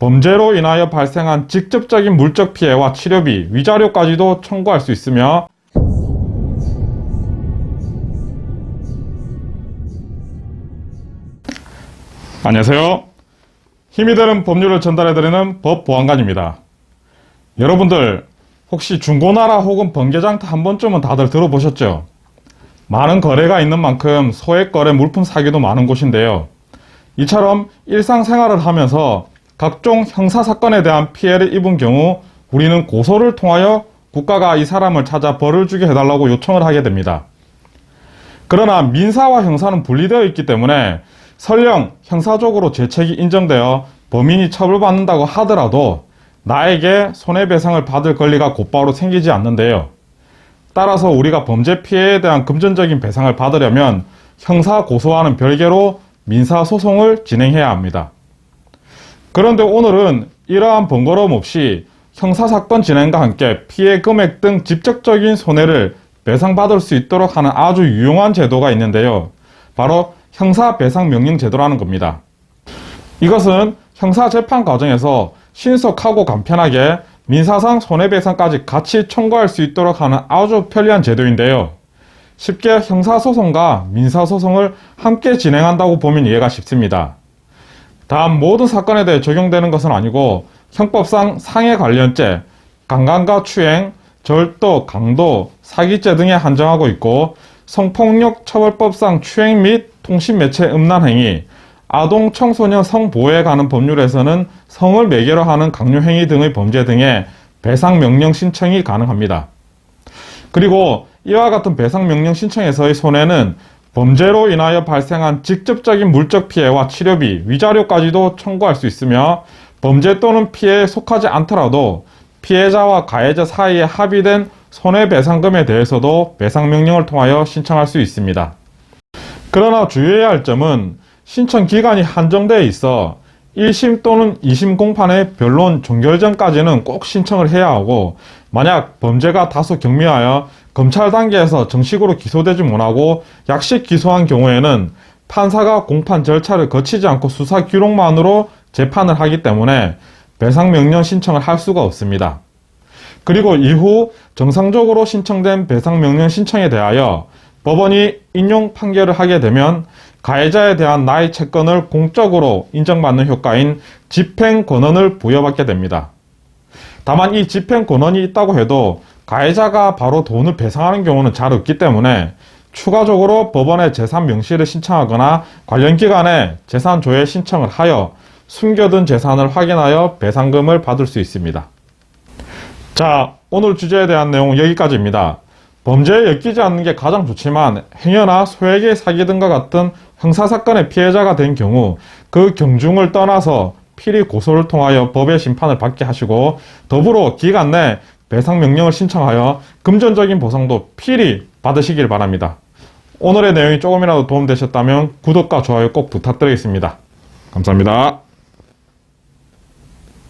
범죄로 인하여 발생한 직접적인 물적 피해와 치료비, 위자료까지도 청구할 수 있으며 안녕하세요. 힘이 되는 법률을 전달해드리는 법보안관입니다. 여러분들 혹시 중고나라 혹은 번개장터 한 번쯤은 다들 들어보셨죠? 많은 거래가 있는 만큼 소액 거래 물품 사기도 많은 곳인데요. 이처럼 일상생활을 하면서 각종 형사 사건에 대한 피해를 입은 경우 우리는 고소를 통하여 국가가 이 사람을 찾아 벌을 주게 해달라고 요청을 하게 됩니다. 그러나 민사와 형사는 분리되어 있기 때문에 설령 형사적으로 죄책이 인정되어 범인이 처벌받는다고 하더라도 나에게 손해배상을 받을 권리가 곧바로 생기지 않는데요. 따라서 우리가 범죄 피해에 대한 금전적인 배상을 받으려면 형사 고소와는 별개로 민사 소송을 진행해야 합니다. 그런데 오늘은 이러한 번거로움 없이 형사사건 진행과 함께 피해 금액 등 직접적인 손해를 배상받을 수 있도록 하는 아주 유용한 제도가 있는데요. 바로 형사배상명령 제도라는 겁니다. 이것은 형사재판 과정에서 신속하고 간편하게 민사상 손해배상까지 같이 청구할 수 있도록 하는 아주 편리한 제도인데요. 쉽게 형사소송과 민사소송을 함께 진행한다고 보면 이해가 쉽습니다. 단 모든 사건에 대해 적용되는 것은 아니고 형법상 상해 관련죄, 강간과 추행, 절도, 강도, 사기죄 등에 한정하고 있고 성폭력 처벌법상 추행 및 통신 매체 음란 행위, 아동 청소년 성보호에 관한 법률에서는 성을 매개로 하는 강요 행위 등의 범죄 등의 배상 명령 신청이 가능합니다. 그리고 이와 같은 배상 명령 신청에서의 손해는 범죄로 인하여 발생한 직접적인 물적 피해와 치료비, 위자료까지도 청구할 수 있으며 범죄 또는 피해에 속하지 않더라도 피해자와 가해자 사이에 합의된 손해배상금에 대해서도 배상명령을 통하여 신청할 수 있습니다. 그러나 주의해야 할 점은 신청 기간이 한정되어 있어 1심 또는 2심 공판의 변론 종결 전까지는 꼭 신청을 해야 하고 만약 범죄가 다소 경미하여 검찰 단계에서 정식으로 기소되지 못하고 약식 기소한 경우에는 판사가 공판 절차를 거치지 않고 수사 기록만으로 재판을 하기 때문에 배상 명령 신청을 할 수가 없습니다. 그리고 이후 정상적으로 신청된 배상 명령 신청에 대하여 법원이 인용 판결을 하게 되면 가해자에 대한 나의 채권을 공적으로 인정받는 효과인 집행 권한을 부여받게 됩니다. 다만 이 집행 권한이 있다고 해도 가해자가 바로 돈을 배상하는 경우는 잘 없기 때문에 추가적으로 법원에 재산 명시를 신청하거나 관련 기관에 재산 조회 신청을 하여 숨겨둔 재산을 확인하여 배상금을 받을 수 있습니다. 자, 오늘 주제에 대한 내용은 여기까지입니다. 범죄에 엮이지 않는 게 가장 좋지만 행여나 소액의 사기 등과 같은 형사사건의 피해자가 된 경우 그 경중을 떠나서 필히 고소를 통하여 법의 심판을 받게 하시고 더불어 기간 내 배상 명령을 신청하여 금전적인 보상도 필히 받으시길 바랍니다. 오늘의 내용이 조금이라도 도움되셨다면 구독과 좋아요 꼭 부탁드리겠습니다. 감사합니다.